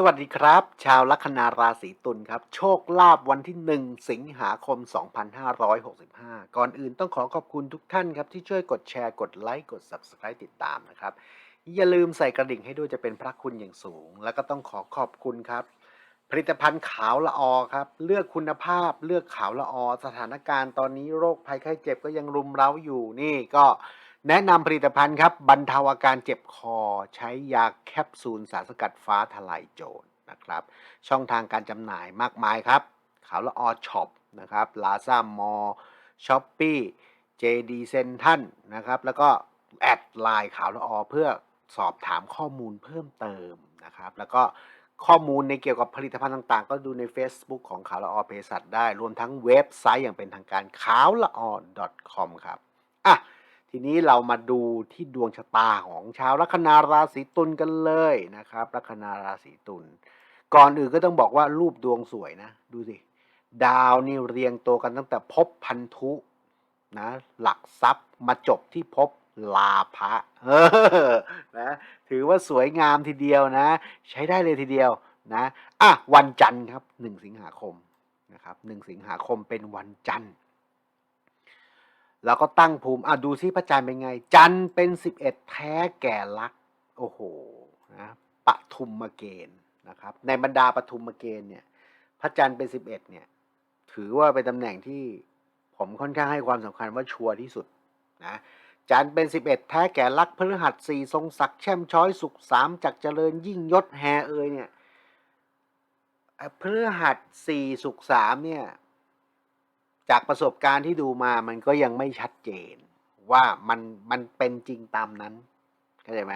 สวัสดีครับ ชาวลัคนาราศีตุลครับ โชคลาภวันที่ 1 สิงหาคม 2565 ก่อนอื่นต้องขอขอบคุณทุกท่านครับ ที่ช่วยกดแชร์กดไลค์กด Subscribe ติดตามนะครับ อย่าลืมใส่กระดิ่งให้ด้วยจะเป็นพระคุณอย่างสูง แล้วก็ต้องขอขอบคุณครับ ผลิตภัณฑ์ขาวละออครับ เลือกคุณภาพเลือกขาวละออ สถานการณ์ตอนนี้โรคภัยไข้เจ็บก็ยังรุมเร้าอยู่นี่ก็ แนะนำผลิตภัณฑ์ครับบรรเทาอาการเจ็บคอ ใช้ยาแคปซูลสารสกัดฟ้าทลายโจรนะครับ ช่องทางการจำหน่ายมากมายครับขาวละออช็อปนะครับลาซามอช้อปปี้เจดีเซนทันนะครับ แล้วก็แอดไลน์ขาวละออเพื่อสอบถามข้อมูลเพิ่มเติมนะครับ แล้วก็ข้อมูลในเกี่ยวกับผลิตภัณฑ์ต่างๆ ก็ดูใน Facebook ของขาวละออเภสัชได้ รวมทั้งเว็บไซต์อย่างเป็นทางการขาวละออ .com ครับ อะ ทีนี้เรามาดูที่ดวงชะตาของชาวลัคนาราศีตุลกันเลยนะครับ ลัคนาราศีตุลก่อนอื่นก็ต้องบอกว่ารูปดวงสวยนะ ดูสิ ดาวนี่เรียงตัวกันตั้งแต่ภพพันธุนะหลักทรัพย์มาจบที่ภพลาภะนะถือว่าสวยงามทีเดียวนะ ใช้ได้เลยทีเดียวนะอะวันจันทร์ครับหนึ่งสิงหาคมนะครับหนึ่งสิงหาคมเป็นวันจันทร์ แล้วก็ตั้งภูมิอะดูซิพระจันทร์เป็นไง จันทร์เป็นสิบเอ็ดแท้แก่ลัก โอ้โหนะปทุมมาเกณฑ์นะครับ ในบรรดาปทุมมาเกณฑ์เนี่ย พระจันทร์เป็นสิบเอ็ดเนี่ย ถือว่าเป็นตำแหน่งที่ผมค่อนข้างให้ความสำคัญว่าชัวร์ที่สุดนะจันทร์เป็นสิบเอ็ดแท้แก่ลักพฤหัสสี่ทรงศักดิ์แช่มช้อยสุขสามจักเจริญยิ่งยศแฮเอยเนี่ยพฤหัสสี่สุขสามเนี่ย จากประสบการณ์ที่ดูมามันก็ยังไม่ชัดเจน ว่ามันมันเป็นจริงตามนั้นเข้าใจไหม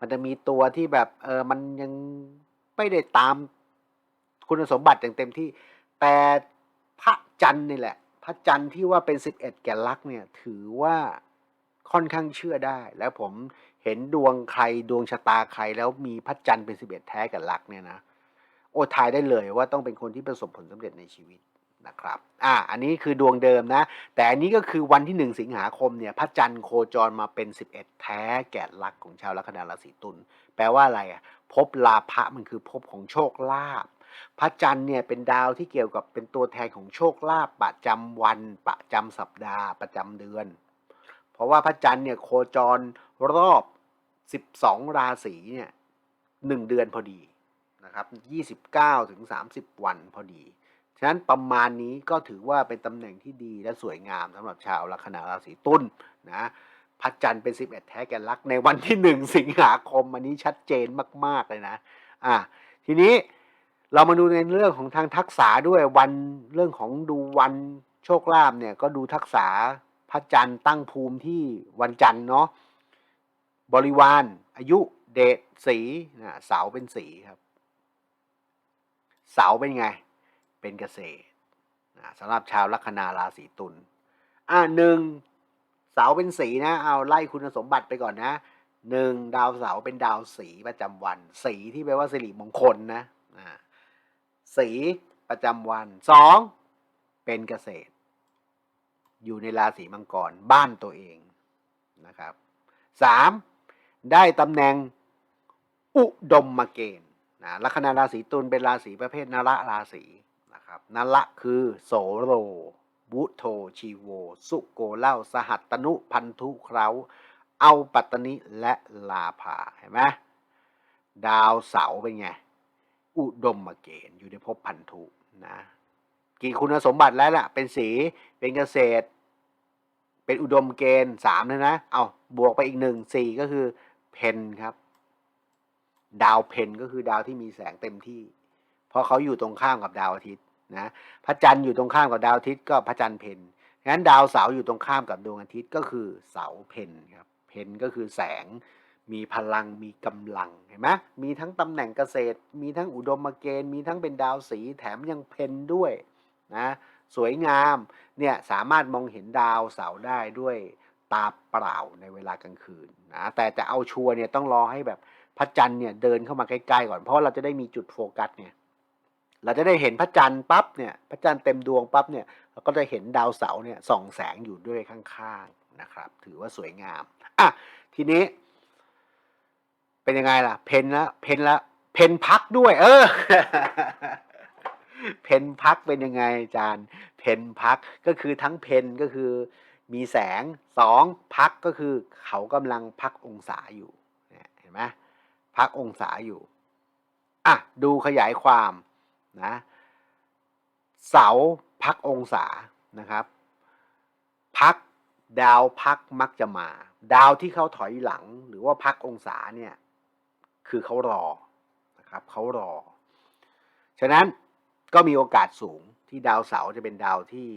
มันจะมีตัวที่แบบเออมันยังไม่ได้ตามคุณสมบัติอย่างเต็มที่ แต่พระจันทร์นี่แหละ พระจันทร์ที่ว่าเป็นสิบเอ็ดแก่ลักษณ์เนี่ย ถือว่าค่อนข้างเชื่อได้ แล้วผมเห็นดวงใครดวงชะตาใคร แล้วมีพระจันทร์เป็นสิบเอ็ดแท้แก่ลักษณ์เนี่ยนะโอ้ทายได้เลยว่าต้องเป็นคนที่ประสบผลสำเร็จในชีวิต นะครับอ่าอันนี้คือดวงเดิมนะ แต่อันนี้ก็คือวันที่ 1 สิงหาคมเนี่ยพระจันทร์โคจรมาเป็น 11 แท้แก่ลักของชาวลัคนาราศีตุลแปลว่าอะไรอะภพลาภะมันคือภพของโชคลาภพระจันทร์เนี่ยเป็นดาวที่เกี่ยวกับเป็นตัวแทนของโชคลาภประจำวัน ประจำสัปดาห์ ประจำเดือน เพราะว่าพระจันทร์เนี่ยโคจรรอบ 12 ราศีเนี่ยหนึ่งเดือนพอดีนะครับ 29ถึง30 วันพอดี ฉะนั้นประมาณนี้ก็ถือว่าเป็นตำแหน่งที่ดีและสวยงามสำหรับชาวลัคนาราศีตุลนะพระจันทร์เป็น 11 แท้แก่ลักในวันที่ 1 สิงหาคมอันนี้ชัดเจนมาก ๆ เลยนะอะทีนี้เรามาดูในเรื่องของทางทักษะด้วยวันเรื่องของดูวันโชคลาภเนี่ยก็ดูทักษะพระจันทร์ตั้งภูมิที่วันจันทร์เนาะบริวารอายุเดชสีนะเสาเป็นสีครับ เสาเป็นไง เป็นเกษตรนะสำหรับชาวลัคนาราศีตุลอ่าหนึ่งเสาเป็นสีนะ เอาไล่คุณสมบัติไปก่อนนะหนึ่งดาวเสาเป็นดาวสีประจำวัน สีที่แปลว่าสิริมงคลนะอ่าสีประจำวันสองเป็นเกษตร อยู่ในราศีมังกรบ้านตัวเองนะครับสามได้ตำแหน่งอุดมมาเกณฑ์นะลัคนาราศีตุลเป็นราศีประเภทนระราศี นะครับนระคือโสโรบุโทชีโว สุโกเล่า สหัตตนุพันธุเคราเอาปัตตนิและลาภาเห็นไหมดาวเสาเป็นไง อุดมมาเกณฑ์อยู่ในภพพันธุนะกี่คุณสมบัติแล้วล่ะ เป็นสีเป็นเกษตร เป็นอุดมเกณฑ์สามเลยนะ เอาบวกไปอีกหนึ่งสี่ก็คือเพนครับ ดาวเพนก็คือดาวที่มีแสงเต็มที่ เพราะเขาอยู่ตรงข้ามกับดาวอาทิตย์ นะพระจันทร์อยู่ตรงข้ามกับดาวอาทิตย์ก็พระจันทร์เพนงั้นดาวเสาร์อยู่ตรงข้ามกับดวงอาทิตย์ก็คือเสาเพนครับเพนก็คือแสงมีพลังมีกำลังเห็นไหมมีทั้งตำแหน่งเกษตร มีทั้งอุดมเกณฑ์มีทั้งเป็นดาวสีแถมยังเพนด้วยนะสวยงามเนี่ยสามารถมองเห็นดาวเสาร์ได้ด้วยตาเปล่าในเวลากลางคืนนะแต่จะเอาชัวร์เนี่ยต้องรอให้แบบพระจันทร์เนี่ยเดินเข้ามาใกล้ๆก่อนเพราะเราจะได้มีจุดโฟกัสเนี่ย เราจะได้เห็นพระจันทร์ปั๊บเนี่ยพระจันทร์เต็มดวงปั๊บเนี่ยเราก็จะเห็นดาวเสาร์เนี่ยส่องแสงอยู่ด้วยข้างๆนะครับ ถือว่าสวยงามอะทีนี้ เป็นยังไงล่ะ เพนละเพนละเพนพักด้วย เออ เพนพักเป็นยังไงอาจารย์เพนพักก็คือทั้งเพนก็คือ มีแสงสองพักก็คือเขากำลังพักองศาอยู่เห็นไหมพักองศาอยู่อะดูขยายความ นะเสาพักองศานะครับ พักดาวพักมักจะมา ดาวที่เขาถอยหลังหรือว่าพักองศาเนี่ยคือเขารอนะครับเขารอ ฉะนั้นก็มีโอกาสสูงที่ดาวเสาร์จะเป็นดาวที่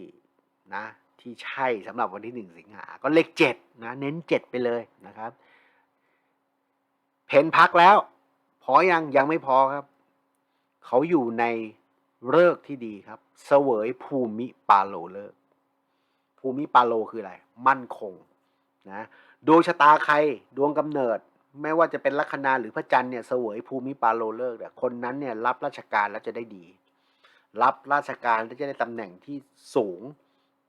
นะที่ใช่สำหรับวันที่หนึ่งสิงหา ก็เลขเจ็ดนะเน้นเจ็ดไปเลยนะครับ เพนพักแล้ว พอยังยังไม่พอครับ เขาอยู่ในเลิกที่ดีครับ เสวยภูมิปาโลเลิก ภูมิปาโลคืออะไร มั่นคงนะดวงชะตาใครดวงกำเนิด ไม่ว่าจะเป็นลัคนาหรือพระจันทร์เนี่ยเสวยภูมิปาโลเลิกเนี่ยคนนั้นเนี่ยรับราชการแล้วจะได้ดี รับราชการแล้วจะได้ตำแหน่งที่สูง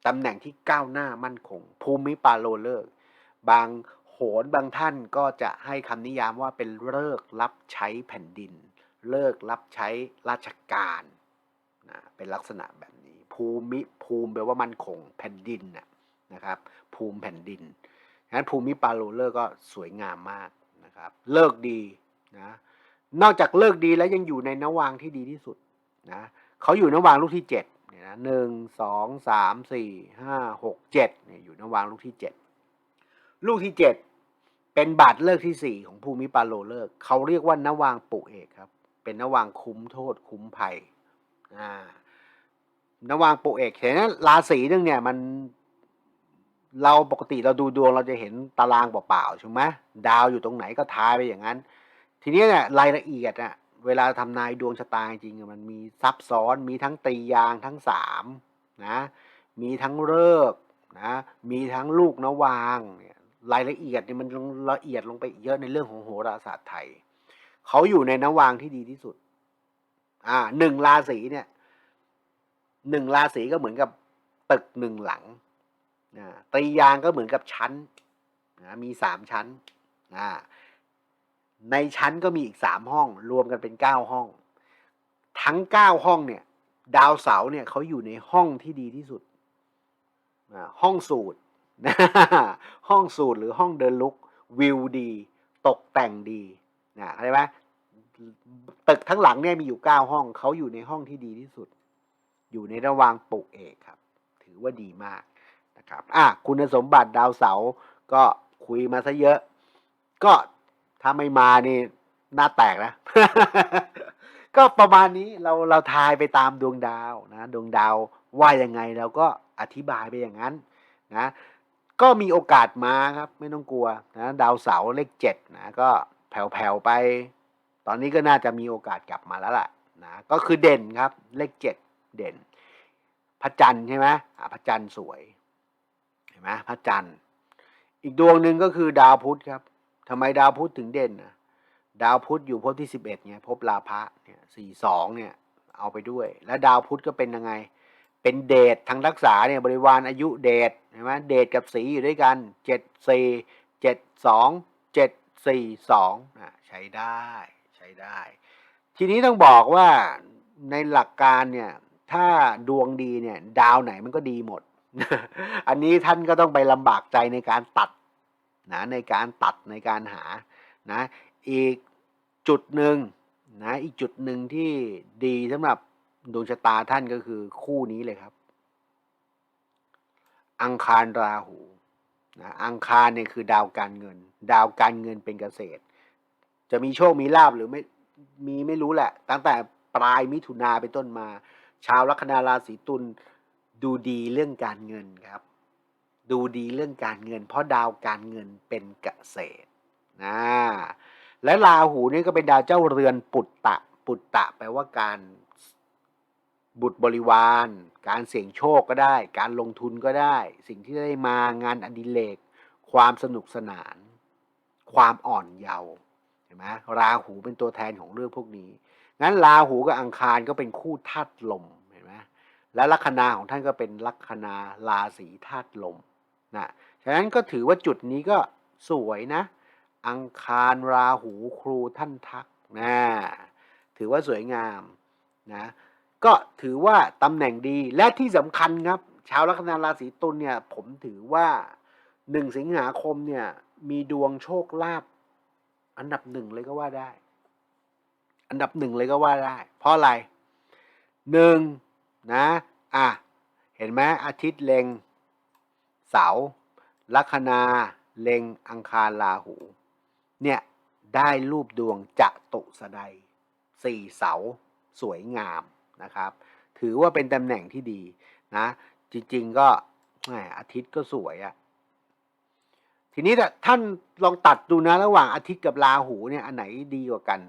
ตำแหน่งที่ก้าวหน้ามั่นคง ภูมิปาโลเลิก บางโหนบางท่านก็จะให้คำนิยามว่าเป็นเลิกรับใช้แผ่นดิน เลิกรับใช้ราชการนะเป็นลักษณะแบบนี้ ภูมิภูมิแปลว่ามั่นคงแผ่นดินนะนะครับ ภูมิแผ่นดินฉะนั้นภูมิปาโลเลิกษ์ก็สวยงามมากนะครับ เลิกดีนะนอกจากเลิกดีแล้วยังอยู่ในนวางที่ดีที่สุดนะเขาอยู่นวางลูกที่เจ็ดเนี่ยนะหนึ่งสองสามสี่ห้าหกเจ็ดเนี่ยอยู่นวางลูกที่เจ็ดลูกที่เจ็ดเป็นบาทเลิกที่สี่ของภูมิปาโลเลิกษ์เขาเรียกว่านวางปุเอกครับ เป็นนวางคุ้มโทษคุ้มภัยนวางโปเอกเห็นไหมราศีนึงเนี่ยมันเราปกติเราดูดวงเราจะเห็นตารางเปล่าๆใช่ไหมดาวอยู่ตรงไหนก็ทายไปอย่างนั้น ทีนี้เนี่ยรายละเอียดอะเวลาทำนายดวงชะตาจริงมันมีซับซ้อนมีทั้งตียางทั้งสามนะมีทั้งเลิกนะมีทั้งลูกนวางเนี่ยรายละเอียดเนี่ยมันละเอียดลงไปเยอะในเรื่องของโหราศาสตร์ไทย เขาอยู่ในนวางที่ดีที่สุด อ่าหนึ่งราศีเนี่ยหนึ่งราศีก็เหมือนกับตึกหนึ่งหลังนะตรียางก็เหมือนกับชั้นนะมีสามชั้นอ่าในชั้นก็มีอีกสามห้อง รวมกันเป็นเก้าห้อง ทั้งเก้าห้องเนี่ย ดาวเสาเนี่ยเขาอยู่ในห้องที่ดีที่สุดอ่าห้องสูตรห้องสูตรหรือห้องเดินลุกวิวดี ตกแต่งดี นะเข้าใจไหมตึกทั้งหลังเนี่ยมีอยู่เก้าห้องเขาอยู่ในห้องที่ดีที่สุด อยู่ในระหว่างปลูกเอกครับ ถือว่าดีมากนะครับอะคุณสมบัติดาวเสาร์ก็คุยมาซะเยอะ ก็ถ้าไม่มานี่หน้าแตกนะ ก็ประมาณนี้เราเราทายไปตามดวงดาวนะ ดวงดาวว่ายังไงเราก็อธิบายไปอย่างนั้นนะ ก็มีโอกาสมาครับ ไม่ต้องกลัวนะ ดาวเสาร์เลขเจ็ดนะก็ แผ่วๆไป ตอนนี้ก็น่าจะมีโอกาสกลับมาแล้วล่ะนะก็คือเด่นครับ เลขเจ็ดเด่น พระจันทร์ใช่ไหมพระจันทร์สวยเห็นไหมพระจันทร์ อีกดวงหนึ่งก็คือดาวพุธครับทำไมดาวพุธถึงเด่นนะดาวพุธอยู่ภพที่สิบเอ็ดเนี่ยภพลาภะเนี่ยสี่สองเนี่ย เอาไปด้วย และดาวพุธก็เป็นยังไง เป็นเดชทางรักษาเนี่ยบริวารอายุเดชเห็นไหมเดชกับสีอยู่ด้วยกันเจ็ดสี่เจ็ดสองเจ็ด สี่สองอะใช้ได้ใช้ได้ ทีนี้ต้องบอกว่าในหลักการเนี่ยถ้าดวงดีเนี่ยดาวไหนมันก็ดีหมด อันนี้ท่านก็ต้องไปลำบากใจในการตัดนะในการตัดในการหานะอีกจุดหนึ่งนะอีกจุดหนึ่งที่ดีสำหรับดวงชะตาท่านก็คือคู่นี้เลยครับ อังคารราหู นะอังคารเนี่ยคือดาวการเงิน ดาวการเงินเป็นเกษตร จะมีโชคมีลาบหรือไม่มีไม่รู้แหละ ตั้งแต่ปลายมิถุนาเป็นต้นมา ชาวลัคนาราศีตุลดูดีเรื่องการเงินครับ ดูดีเรื่องการเงิน เพราะดาวการเงินเป็นเกษตรนะและราหูนี่ก็เป็นดาวเจ้าเรือนปุตตะ ปุตตะแปลว่าการบุตรบริวาร การเสี่ยงโชคก็ได้ การลงทุนก็ได้ สิ่งที่ได้มางานอดิเรกความสนุกสนาน ความอ่อนเยาว์เห็นไหมราหูเป็นตัวแทนของเรื่องพวกนี้ งั้นราหูกับอังคารก็เป็นคู่ธาตุลมเห็นไหมและลัคนาของท่านก็เป็นลัคนาราศีธาตุลมนะฉะนั้นก็ถือว่าจุดนี้ก็สวยนะ อังคารราหูครูท่านทักนะถือว่าสวยงามนะ ก็ถือว่าตำแหน่งดีและที่สำคัญครับ ชาวลัคนาราศีตุลเนี่ยผมถือว่าหนึ่งสิงหาคมเนี่ยมีดวงโชคลาภอันดับหนึ่งเลยก็ว่าได้ อันดับหนึ่งเลยก็ว่าได้ เพราะอะไรหนึ่งนะ อะ เห็นไหมอาทิตย์เล็ง เสาลัคนาเล็งอังคารราหู เนี่ยได้รูปดวงจะตุสะใดสี่เสาสวยงาม นะครับ ถือว่าเป็นตำแหน่งที่ดีนะ จริงๆก็อาทิตย์ก็สวยอะทีนี้ท่านลองตัดดูนะ ระหว่างอาทิตย์กับราหูเนี่ยอันไหนดีกว่ากัน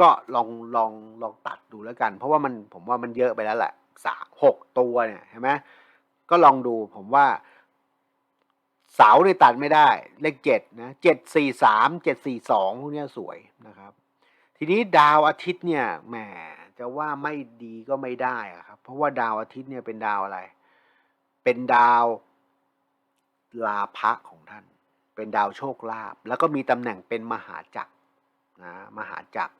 ก็ลองลองลองตัดดูแล้วกัน เพราะว่ามันผมว่ามันเยอะไปแล้วแหละสามหกตัวเนี่ยเห็นไหมก็ลองดูผมว่า เสาเนี่ยตัดไม่ได้ เลขเจ็ดนะเจ็ดสี่สามเจ็ดสี่สองพวกนี้สวยนะครับ ทีนี้ดาวอาทิตย์เนี่ยแหม จะว่าไม่ดีก็ไม่ได้อะครับ เพราะว่าดาวอาทิตย์เนี่ยเป็นดาวอะไร เป็นดาวลาภะของท่าน เป็นดาวโชคลาภแล้วก็มีตำแหน่งเป็นมหาจักรนะมหาจักร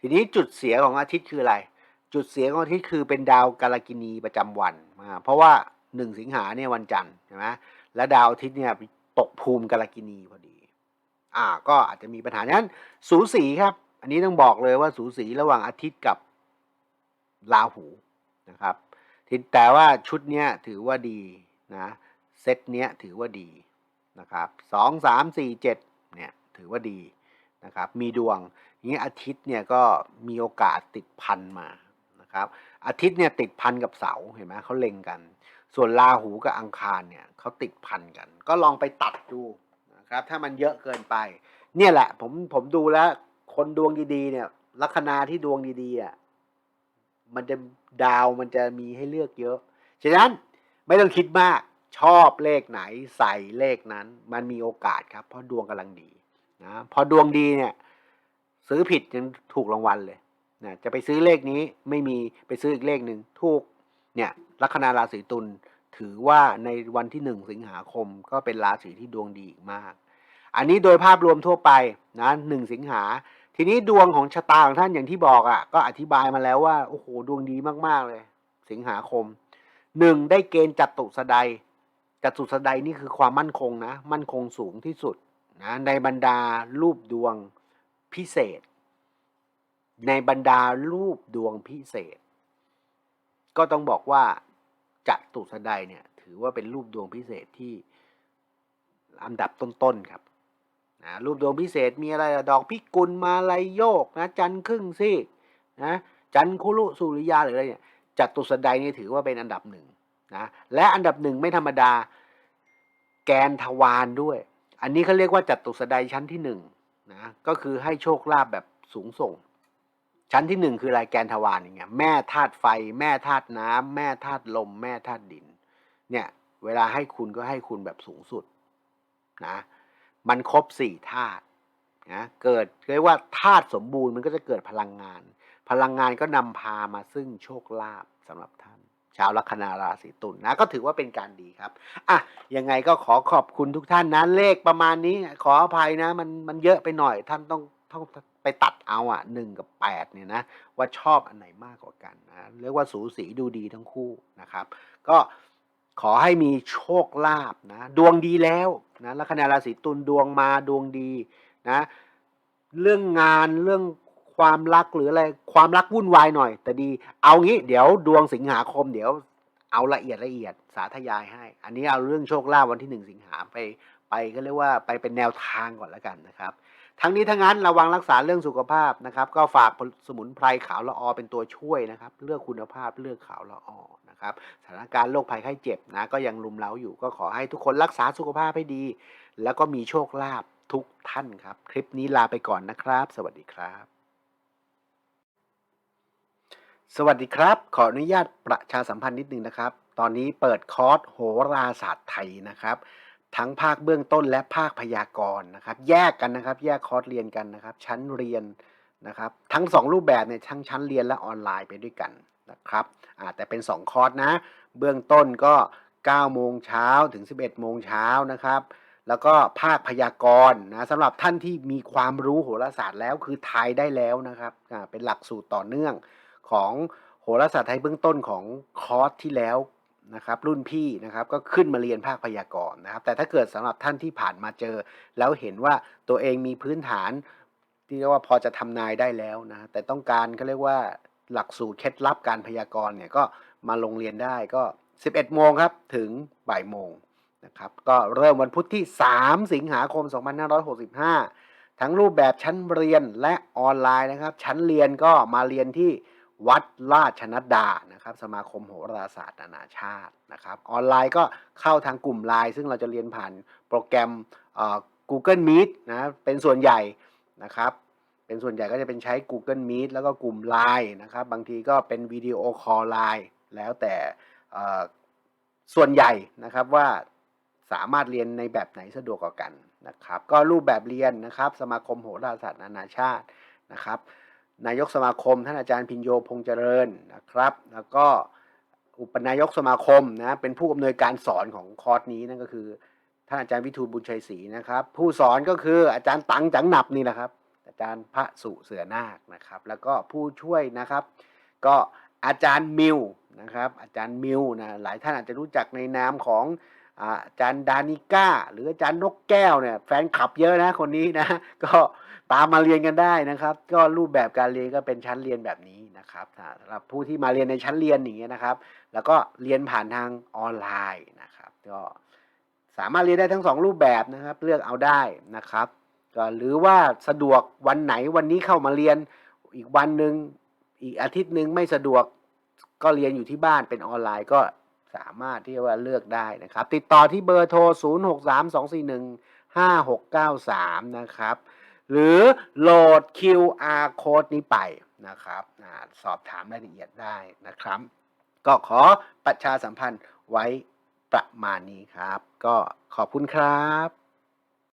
ทีนี้จุดเสียของอาทิตย์คืออะไร จุดเสียของอาทิตย์คือเป็นดาวกาลกินีประจำวันอ่าเพราะว่าหนึ่งสิงหาเนี่ยวันจันทร์ใช่ไหมและดาวอาทิตย์เนี่ยตกภูมิกาลกินีพอดี อ่า ก็อาจจะมีปัญหานั้น สูสีครับ อันนี้ต้องบอกเลยว่าสูสีระหว่างอาทิตย์กับ ราหูนะครับทีแต่ว่าชุดเนี้ยถือว่าดีนะเซตเนี้ยถือว่าดีนะครับสองสามสี่เจ็ดเนี่ยถือว่าดีนะครับมีดวงอย่างนี้อาทิตย์เนี่ยก็มีโอกาสติดพันมานะครับอาทิตย์เนี่ยติดพันกับเสาเห็นไหมเขาเล็งกัน ส่วนราหูกับอังคารเนี่ยเขาติดพันกัน ก็ลองไปตัดดูนะครับถ้ามันเยอะเกินไป เนี่ยแหละผมผมดูแล้วคนดวงดีๆเนี่ยลัคนาที่ดวงดีๆอะ มันจะดาวมันจะมีให้เลือกเยอะ ฉะนั้นไม่ต้องคิดมากชอบเลขไหนใส่เลขนั้น มันมีโอกาสครับ เพราะดวงกำลังดีนะพอดวงดีเนี่ย ซื้อผิดยังถูกรางวัลเลยนะจะไปซื้อเลขนี้ไม่มีไปซื้ออีกเลขหนึ่งถูกเนี่ยลัคนาราศีตุลถือว่าในวันที่หนึ่งสิงหาคมก็เป็นราศีที่ดวงดีอีกมาก อันนี้โดยภาพรวมทั่วไปนะหนึ่งสิงหา ทีนี้ดวงของชะตาของท่านอย่างที่บอกอะ่ะ ก็อธิบายมาแล้วว่าโอ้โหดวงดีมากๆเลย สิงหาคมหนึ่งได้เกณฑ์จัตุสดายจัตุสดายนี่คือความมั่นคงนะ มั่นคงสูงที่สุดนะในบรรดารูปดวงพิเศษ ในบรรดารูปดวงพิเศษ ก็ต้องบอกว่าจัตุสดายเนี่ย ถือว่าเป็นรูปดวงพิเศษที่อันดับต้นๆครับ นะรูปดวงพิเศษมีอะไรดอกพิกุลมาลายโยกนะจันครึ่งซีกนะจันคุรุสุริยาหรืออะไรเนี่ยจัตุสดายนี่ถือว่าเป็นอันดับหนึ่งนะและอันดับหนึ่งไม่ธรรมดา แกนทวารด้วย อันนี้เขาเรียกว่าจัตุสดายชั้นที่หนึ่งนะก็คือให้โชคลาภแบบสูงส่ง ชั้นที่หนึ่งคืออะไรแกนทวารอย่างเงี้ยแม่ธาตุไฟ แม่ธาตุน้ำแม่ธาตุลม แม่ธาตุดิน เนี่ยเวลาให้คุณก็ให้คุณแบบสูงสุดนะ มันครบสี่ธาตุนะเกิดเรียกว่าธาตุสมบูรณ์มันก็จะเกิดพลังงาน พลังงานก็นำพามาซึ่งโชคลาภสำหรับท่าน ชาวลัคนาราศีตุลนนะก็ถือว่าเป็นการดีครับอะยังไงก็ขอขอบคุณทุกท่านนะเลขประมาณนี้ ขออภัยนะ มันมันเยอะไปหน่อยท่านต้องต้องไปตัดเอาอะหนึ่งกับแปดเนี่ยนะว่าชอบอันไหนมากกว่ากันนะเรียกว่าสูสีดูดีทั้งคู่นะครับ ก็ขอให้มีโชคลาภนะ ดวงดีแล้วนะลัคนาราศีตุลดวงมาดวงดีนะเรื่องงานเรื่องความรักหรืออะไรความรักวุ่นวายหน่อย แต่ดี เอางี้เดี๋ยวดวงสิงหาคมเดี๋ยวเอาละเอียดละเอียดสาธยายให้ อันนี้เอาเรื่องโชคลาภวันที่หนึ่งสิงหาไปไปก็เรียกว่าไปเป็นแนวทางก่อนแล้วกันนะครับ ทั้งนี้ทั้งนั้นระวังรักษาเรื่องสุขภาพนะครับ ก็ฝากสมุนไพรขาวละออเป็นตัวช่วยนะครับ เลือกคุณภาพเลือกขาวละออ นะครับสถานการณ์โรคภัยไข้เจ็บนะก็ยังลุมเล้าอยู่ก็ขอให้ทุกคนรักษาสุขภาพให้ดี แล้วก็มีโชคลาภทุกท่านครับ คลิปนี้ลาไปก่อนนะครับ สวัสดีครับ สวัสดีครับ ขออนุญาตประชาสัมพันธ์นิดนึงนะครับ ตอนนี้เปิดคอร์สโหราศาสตร์ไทยนะครับทั้งภาคเบื้องต้นและภาคพยากรณ์นะครับ แยกกันนะครับ แยกคอร์สเรียนกันนะครับ ชั้นเรียนนะครับ ทั้ง 2 รูปแบบเนี่ยทั้งชั้นเรียนและออนไลน์ไปด้วยกัน นะครับแต่เป็น 2 คอร์สนะ เบื้องต้นก็ 9 โมงเช้าถึง 11 โมงเช้านะครับ แล้วก็ภาคพยากรณ์นะสำหรับท่านที่มีความรู้โหราศาสตร์แล้วคือทายได้แล้วนะครับเป็นหลักสูตรต่อเนื่องของโหราศาสตร์ไทยเบื้องต้นของคอร์สที่แล้วนะครับรุ่นพี่นะครับก็ขึ้นมาเรียนภาคพยากรณ์นะครับ แต่ถ้าเกิดสำหรับท่านที่ผ่านมาเจอ แล้วเห็นว่าตัวเองมีพื้นฐานที่เรียกว่าพอจะทำนายได้แล้วนะแต่ต้องการเขาเรียกว่า หลักสูตรเคล็ดลับการพยากรณ์เนี่ยก็มาลงเรียนได้ก็ 11 โมงครับถึงบ่ายโมงนะครับก็เริ่มวันพุธที่ 3 สิงหาคม 2565 ทั้งรูปแบบชั้นเรียนและออนไลน์นะครับ ชั้นเรียนก็มาเรียนที่วัดราชนัดดานะครับสมาคมโหราศาสตร์นานาชาตินะครับ ออนไลน์ก็เข้าทางกลุ่มไลน์ซึ่งเราจะเรียนผ่านโปรแกรม Google Meet นะเป็นส่วนใหญ่นะครับ เป็นส่วนใหญ่ก็จะเป็นใช้ Google Meet แล้วก็กลุ่ม Line นะครับ บางทีก็เป็นวิดีโอคอลไลน์แล้วแต่ส่วนใหญ่นะครับว่าสามารถเรียนในแบบไหนสะดวกกว่ากันนะครับ ก็รูปแบบเรียนนะครับ สมาคมโหราศาสตร์นานาชาตินะครับ นายกสมาคมท่านอาจารย์พินโยพงษ์เจริญนะครับ แล้วก็อุปนายกสมาคมนะเป็นผู้อำนวยการสอนของคอร์สนี้นั่นก็คือท่านอาจารย์วิทูลบุญชัยศรีนะครับ ผู้สอนก็คืออาจารย์ตังจังหนับนี่แหละครับ อาจารย์พระสุเสือนาคนะครับ แล้วก็ผู้ช่วยนะครับ ก็อาจารย์มิวนะครับ อาจารย์มิวนะหลายท่านอาจจะรู้จักในนามของอาจารย์ดานิก้า หรืออาจารย์นกแก้วเนี่ยแฟนคลับเยอะนะคนนี้นะก็ตามมาเรียนกันได้นะครับ ก็รูปแบบการเรียนก็เป็นชั้นเรียนแบบนี้นะครับสำหรับผู้ที่มาเรียนในชั้นเรียนอย่างเงี้ยนะครับ แล้วก็เรียนผ่านทางออนไลน์นะครับ ก็สามารถเรียนได้ทั้งสองรูปแบบนะครับ เลือกเอาได้นะครับ หรือว่าสะดวกวันไหนวันนี้เข้ามาเรียนอีกวันหนึ่งอีกอาทิตย์หนึ่งไม่สะดวกก็เรียนอยู่ที่บ้านเป็นออนไลน์ก็สามารถที่ว่าเลือกได้นะครับ ติดต่อที่เบอร์โทร 0 6 3 2 4 1 5 6 9 3 นะครับ หรือโหลด QR code นี้ไปนะครับสอบถามรายละเอียดได้นะครับ ก็ขอประชาสัมพันธ์ไว้ประมาณนี้ครับ ก็ขอบคุณครับ